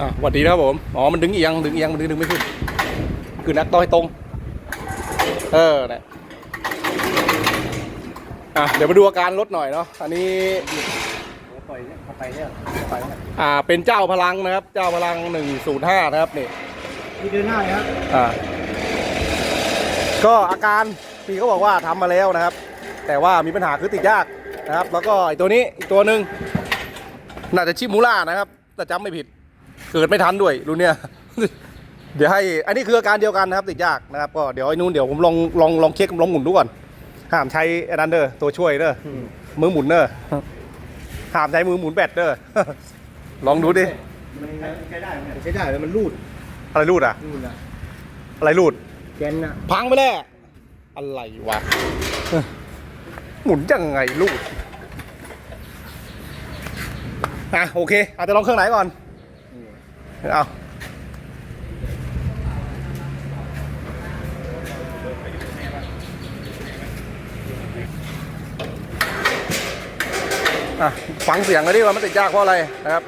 อะสวัสดีนะครับผม อ๋อ มันดึงเอียง ดึงเอียง มันดึงดึงไม่ขึ้น คือนักต่อยตรง เออนะอะ เดี๋ยวมาดูอาการรถหน่อยเนาะ อันนี้ปล่อยเนี่ยเข้าไปเนี่ยเข้าไปเนี่ยอ่า เป็นเจ้าพลังนะครับ เจ้าพลัง105นะครับนี่นี่เดินหน้าเลยครับ อ่า ก็อาการพี่เขาบอกว่าทำมาแล้วนะครับ แต่ว่ามีปัญหาคือติดยากนะครับ แล้วก็ไอตัวนี้อีกตัวหนึ่งน่าจะชิมูล่านะครับ แต่จำไม่ผิด เกิดไม่ทันด้วยรุ่นเนี้ยเดี๋ยวให้อันนี้คืออาการเดียวกันนะครับ ติดยากนะครับก็เดี๋ยวไอ้นู้นเดี๋ยวผมลองลองลองเช็คลองหมุนดูก่อนห้ามใช้ไอันนั้นเด้อตัวช่วยเด้อมือหมุนเด้อห้ามใช้มือหมุนแบตเด้อลองดูดิมันใช้ได้ไหมใช้ได้แล้วมันรูดอะไรรูดอะรูดนะอะไรรูดแกนน่ะพังไปแล้วอะไรวะหมุนยังไงลูกอะโอเค อาจจะลองเครื่องไหนก่อน เอาฟังเสียงกันดิว่ามันติดยากเพราะอะไรนะครับ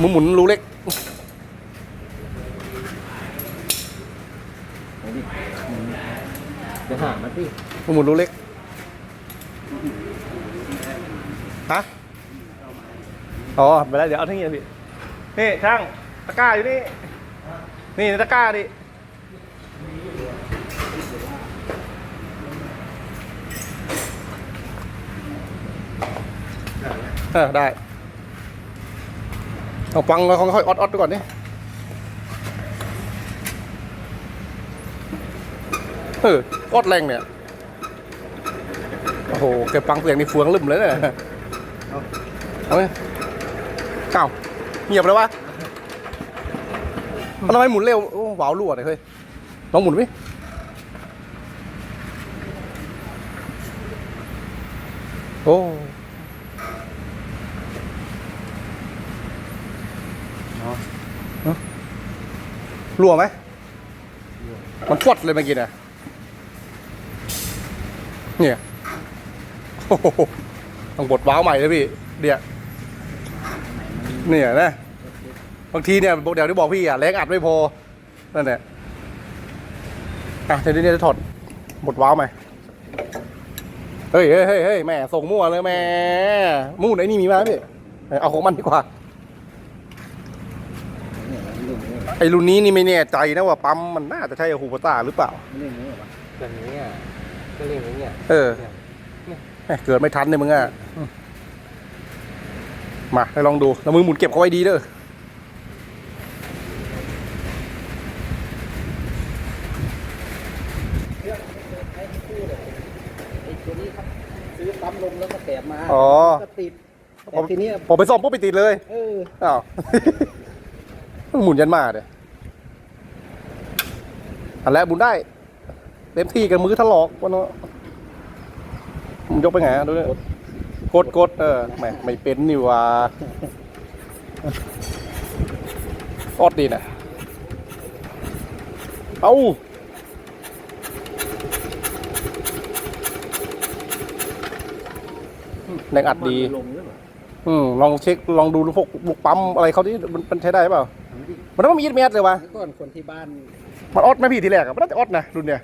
มุนหมุนรูเล็ก เดี๋ยวหามาสิหมุนหมุนรูเล็กฮะอ๋อไปแล้วเดี๋ยวเอาที่นี่พี่นี่ช่างตะกร้าอยู่นี่ นี่ตะกร้าดิเออได้ เอาฟังแล้วค่อยๆออดออดๆดูก่อนนี่เออออดแรงเนี่ย โอ้โหเก็บฟังเสียงนี่เฟืองลืมเลยเนี่ยเอาไหมเอ้าเงียบเลยวะเอาทำไมหมุนเร็วโอ้หวาวรั่วเลยเฮ้ยลองหมุนไหมโอ้ รั่วไหม มันฟดเลยเมื่อกี้น่ะเนี่ยโอ้โหต้องบดว้าวใหม่เลยพี่เดี๋ยเนี่ยนะบางทีเนี่ยเดี๋ยวที่บอกพี่อะแรงอัดไม่พอนั่นแหละอะเดี๋ยวนี้จะถอดบดว้าวใหม่เฮ้ยเฮ้ยเฮ้ยแม่ส่งมั่วเลยแม่มู่นไอ้นี่มีมาไหมพี่เอาของมันดีกว่า เนี่ยมันรูดเนี่ย ไอ้รุ่นนี้นี่ไม่แน่ใจนะว่าปั๊มมันน่าจะใช่ฮูปต้าหรือเปล่ามันเล่นอย่างนี้เหรอวะแบบนี้อะก็เล่นอย่างนี้อะเออแหม่เกิดไม่ทันเลยมึงอะมาให้ลองดูแล้วมือหมุนเก็บเขาไว้ดีเด้อไอ้ตัวนี้ครับซื้อปั๊มลมแล้วก็แถมมาอ๋อก็ติดแต่ทีนี้ผมไปซ่อมปุ๊บไปติดเลย เอออ้าว หมุนยันมาเด้อันแรกหมุนได้ เต็มที่กันมือถลอกวันนั้นมันยกไปไงอะดูเนี่ยกดกดเออแหม่ไม่เป็นนี่ว่าออดดีนะเอาแรงอัดดีล อเปล่าอืมลองเช็คลองดูพวกบุกปั๊มอะไรเขาที่มันมันใช้ได้เปล่าทำดิมันต้องมีดเมตรเลยวะเมื่อก่อนคนที่บ้านมันออดไหมพี่ทีแรกอะมันน่าจะออดนะรุ่นเนี้ย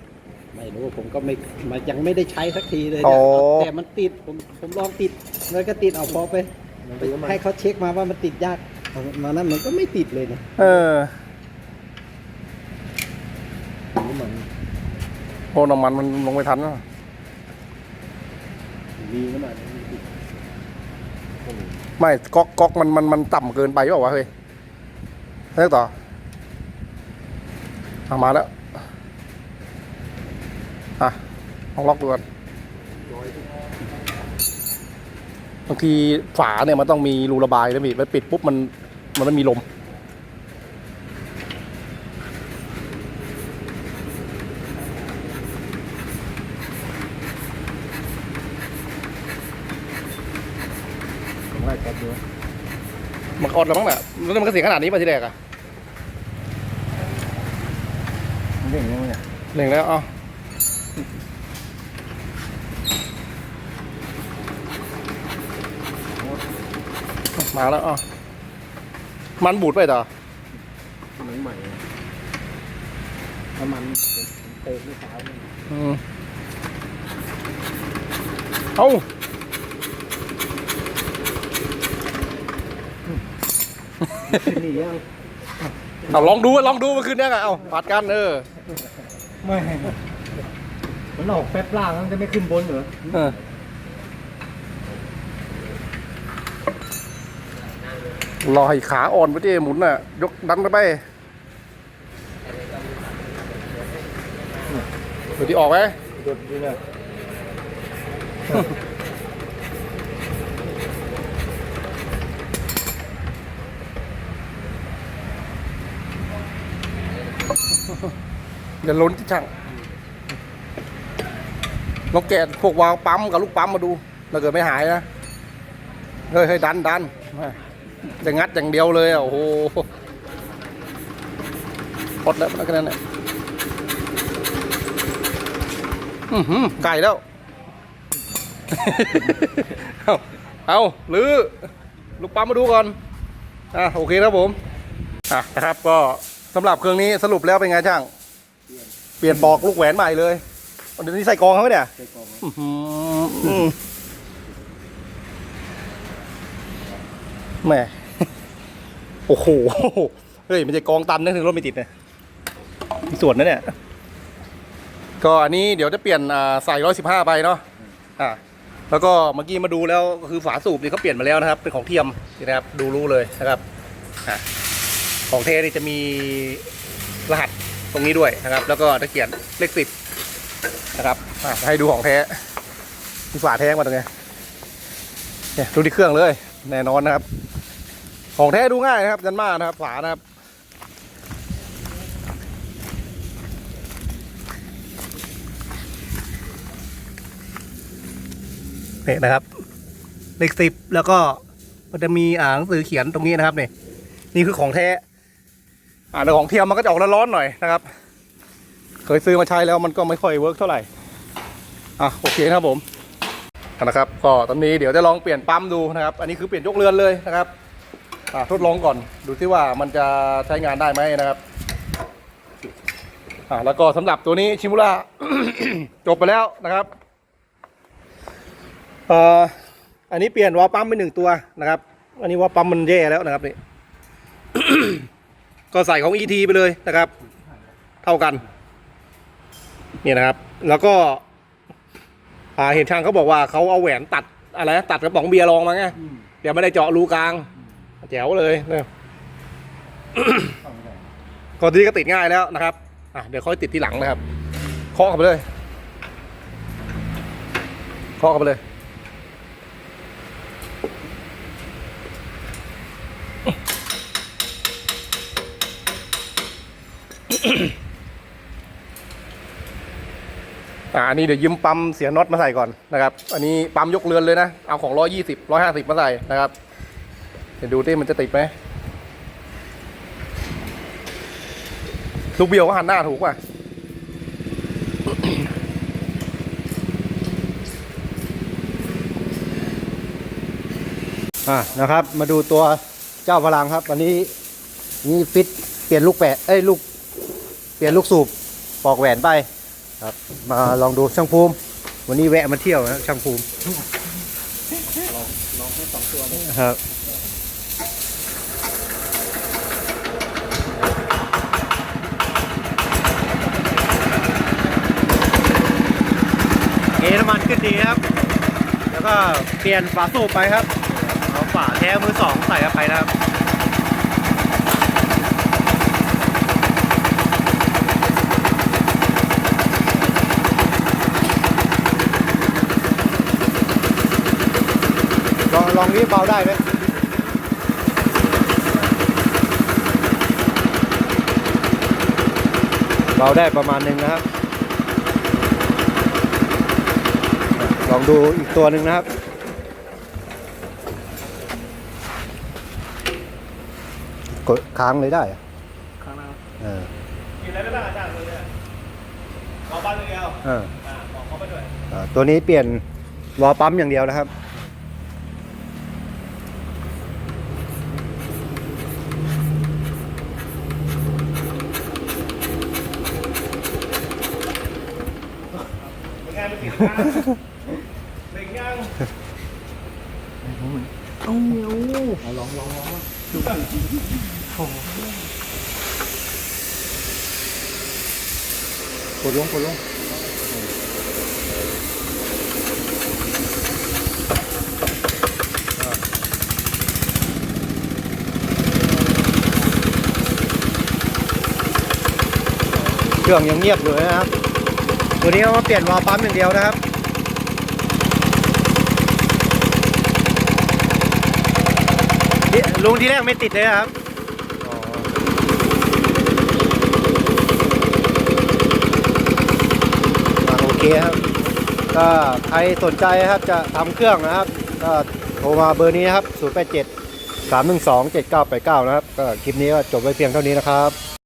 ไม่รู้ผมก็ไม่มายังไม่ได้ใช้สักทีเลยอ๋นะอแต่มันติดผมผมลองติดแล้วก็ติดเอาพอไปไป ให้เขาเช็คมาว่ามันติดยากมานั้นมันก็ไม่ติดเลยนะเออเหมือนโอ้น้ำมันมันลงไม่ทันนะมีก็มามีติด ไม่ก๊อกก๊อกมันมันมันต่ำเกินไปเปล่าวะเฮ้ยเลิกต่อเอามาแล้ว อะลองล็อกดูก่อนบางทีฝาเนี่ยมันต้องมีรูระบายนะพี่ไปปิดปุ๊บมันมันไม่มีลม ผมว่าแก๊สเยอะมันมันอดแล้วมั้งน่ะแล้วมันก็เสียงขนาดนี้มาทีแรกอะเร่งยังไงเนี่ยหนึ่งแล้วเอ๋อมาแล้วเอ๋อมันบูดไปต่อมันใหม่น้ำมันเติมไม่เช้านี่อืมเอา นนี่ยังเอาลองดูลองดูมันขึ้นยังไงเอาปัดกันเออไม่มันออกแป๊บล่างมันจะไม่ขึ้นบนเหรอเออรอให้ขาอ่อนไปที่หมุนน่ะ ยกดันไปไปดูที่ออกไหมดดดีเลย เดี๋ยวล้นที่ช่างลองแกะพวกวาล์วปั๊มกับลูกปั๊มมาดูถ้าเกิดไม่หายนะเฮ้ยเฮ้ยดันดันจะงัดอย่างเดียวเลยอะโอ้โหพดแล้วมันก็นั่นแหละอือหือไก่แล้ว เอาเอาหรือ ลูกปั๊มมาดูก่อน อะ โอเคครับผม อะนะครับก็ สำหรับเครื่องนี้สรุปแล้วเป็นไงช่าง เปลี่ยนปลอกลูกแหวนใหม่เลยเดี๋ยวนี้ใส่กองเขาไหมเนี่ยใส่กล่องอื้อหืออืมแหม่โอ้โห เฮ้ยมันจะกองตันนะถึงรถไม่ติดเนี่ยมีส่วนนะเนี่ย ก็อันนี้เดี๋ยวจะเปลี่ยนอ่าใส่ร้อยสิบห้าไปเนาะ อ่า แล้วก็เมื่อกี้มาดูแล้วก็คือฝาสูบนี่เขาเปลี่ยนมาแล้วนะครับ เป็นของเทียมนี่นะครับ ดูรู้เลยนะครับ อ่า ของเทนี่จะมีรหัสตรงนี้ด้วยนะครับ แล้วก็ตะเกียนเลขสิบนะครับให้ดูของแท้มีฝาแท้มาตรงนี้เนี่ยดูที่เครื่องเลย แน่นอนนะครับ ของแท้ดูง่ายนะครับยันมานะครับฝานะครับเนี่ยนะครับ เลขสิบแล้วก็มันจะมีอ่าหนังสือเขียนตรงนี้นะครับเนี่ยนี่คือของแท้ อ่าแต่ของเทียมมันก็จะออกร้อนๆหน่อยนะครับ เคยซื้อมาใช้แล้วมันก็ไม่ค่อยเวิร์กเท่าไหร่อะโอเคนะครับผมนะครับก็ตอนนี้เดี๋ยวจะลองเปลี่ยนปั๊มดูนะครับ อันนี้คือเปลี่ยนยกเรือนเลยนะครับอ่าทดลองก่อนดูที่ว่ามันจะใช้งานได้ไหมนะครับอ่าแล้วก็สำหรับตัวนี้ชิมูล่าจบไปแล้วนะครับเอ่ออันนี้เปลี่ยนวาล์วปั๊มไปหนึ่งตัวนะครับ อันนี้วาล์วปั๊มมันแย่แล้วนะครับนี่ ก็ใส่ของ ET ไปเลยนะครับ เท่ากันนี่นะครับ แล้วก็อ่าเห็นช่างเขาบอกว่าเขาเอาแหวนตัดอะไรนะตัดกระป๋องเบียร์รองมาไงเดี๋ยวไม่ได้เจาะรูกลางแจ๋วเลยเนี่ยก็ทีนี้ก็ติดง่ายแล้วนะครับอะเดี๋ยวค่อยติดที่หลังนะครับเคาะเข้าไปเลยเคาะเข้าไปเลย อ่าอันนี้เดี๋ยวยืมปั๊มเสียน็อตมาใส่ก่อนนะครับ อันนี้ปั๊มยกเรือนเลยนะ เอาของร้อยยี่สิบร้อยห้าสิบมาใส่นะครับ เดี๋ยวดูที่มันจะติดไหมลูกเบี้ยวก็หันหน้าถูกป่ะอะนะครับ มาดูตัวเจ้าพลังครับวันนี้นี่ฟิตเปลี่ยนลูกแปะเอ้ยลูก ปลี่ยนลูกสูบปอกแหวนไปครับ มาลองดูช่างภูมิ วันนี้แวะมาเที่ยวนะช่างภูมิลองลองให้สองตัวครับเอน้ำมันขึ้นดีครับ แล้วก็เปลี่ยนฝาสูบไปครับเอาฝาแท้มือสองใส่เข้าไปนะครับ องลองนี้เบาได้ไหมเบาได้ประมาณหนึ่งนะครับ ลองดูอีกตัวหนึ่งนะครับกดค้างเลยได้อะข้างหน้าเออกินอะไรได้บ้างอาจารย์ตัวเนี้ยรอบ้านอย่างเดียวเอออ่าบอกเขาไปด้วยอ่าตัวนี้เปลี่ยนวอลปั๊มอย่างเดียวนะครับ เป็นไงเป็นติดงานเป็นยัง ตัวนี้เอามาเปลี่ยนวาล์วปั๊มอย่างเดียวนะครับลุงที่แรกไม่ติดเลยนะครับโอเคครับ ก็ใครสนใจครับจะทำเครื่องนะครับ ก็โทรมาเบอร์นี้นะครับ 087 312 7989 นะครับ ก็คลิปนี้ก็จบไว้เพียงเท่านี้นะครับ